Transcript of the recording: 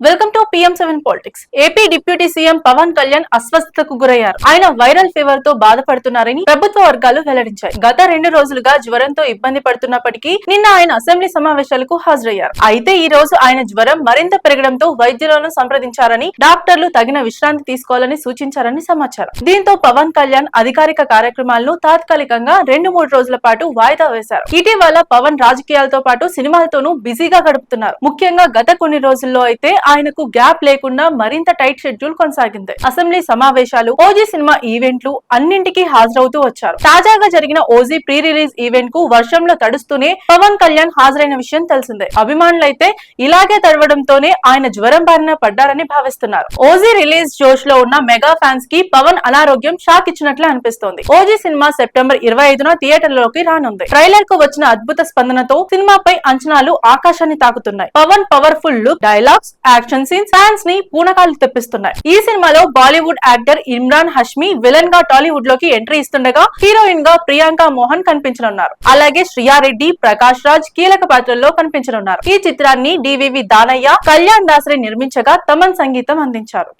Welcome to PM seven politics. AP deputy CM Pawan Kalyan అస్వస్థతకు గురయ్యారు. ఆయన viral ఫీవర్తో బాధపడుతున్నారని ప్రభుత్వ వర్గాలు వెల్లడించాయి. గత రెండు రోజులుగా జ్వరంతో ఇబ్బంది పడుతున్నప్పటికీ నిన్న ఆయన అసెంబ్లీ సమావేశాలకు హాజరయ్యారు. అయితే ఈ రోజు ఆయన జ్వరం మరింత పెరగడంతో వైద్యులను సంప్రదించారని డాక్టర్లు తగిన విశ్రాంతి తీసుకోవాలని సూచించారని సమాచారం. దీంతో పవన్ కళ్యాణ్ అధికారిక కార్యక్రమాలను తాత్కాలికంగా రెండు మూడు రోజుల పాటు వాయిదా వేశారు. ఇటీవల పవన్ రాజకీయాలతో పాటు సినిమాలతోనూ బిజీగా గడుపుతున్నారు. ముఖ్యంగా గత కొన్ని రోజుల్లో అయితే ఆయనకు గ్యాప్ లేకుండా మరింత టైట్ షెడ్యూల్ కొనసాగింది. అసెంబ్లీ సమావేశాలు ఓజీ సినిమా ఈవెంట్లు అన్నింటికీ హాజరవుతూ వచ్చారు. తాజాగా జరిగిన ఓజీ ప్రీ రిలీజ్ ఈవెంట్కు వర్షంలో తడుస్తూనే పవన్ కళ్యాణ్ హాజరైన విషయం తెలిసిందే. అభిమానులైతే ఇలాగే తడవడంతోనే ఆయన జ్వరం బారిన పడ్డారని భావిస్తున్నారు. ఓజీ రిలీజ్ జోష్లో ఉన్న మెగా ఫ్యాన్స్కి పవన్ అనారోగ్యం షాక్ ఇచ్చినట్లు అనిపిస్తోంది. ఓజీ సినిమా సెప్టెంబర్ ఇరవై ఐదున థియేటర్లోకి రానుంది. ట్రైలర్కు వచ్చిన అద్భుత స్పందనతో సినిమాపై అంచనాలు ఆకాశాన్ని తాకుతున్నాయి. Pawan powerful look dialogues action scenes ఫ్యాన్స్ని పూనకాలు తెప్పిస్తున్నాయి. ఈ సినిమాలో బాలీవుడ్ యాక్టర్ ఇమ్రాన్ హష్మి విలన్గా టాలీవుడ్లోకి ఎంట్రీ ఇస్తుండగా హీరోయిన్గా ప్రియాంక మోహన్ కనిపించనున్నారు. అలాగే శ్రియారెడ్డి ప్రకాష్ రాజ్ కీలక పాత్రల్లో కనిపించనున్నారు. ఈ చిత్రాన్ని డివివి దానయ్య కళ్యాణ్ దాసరి నిర్మించగా తమన్ సంగీతం అందించారు.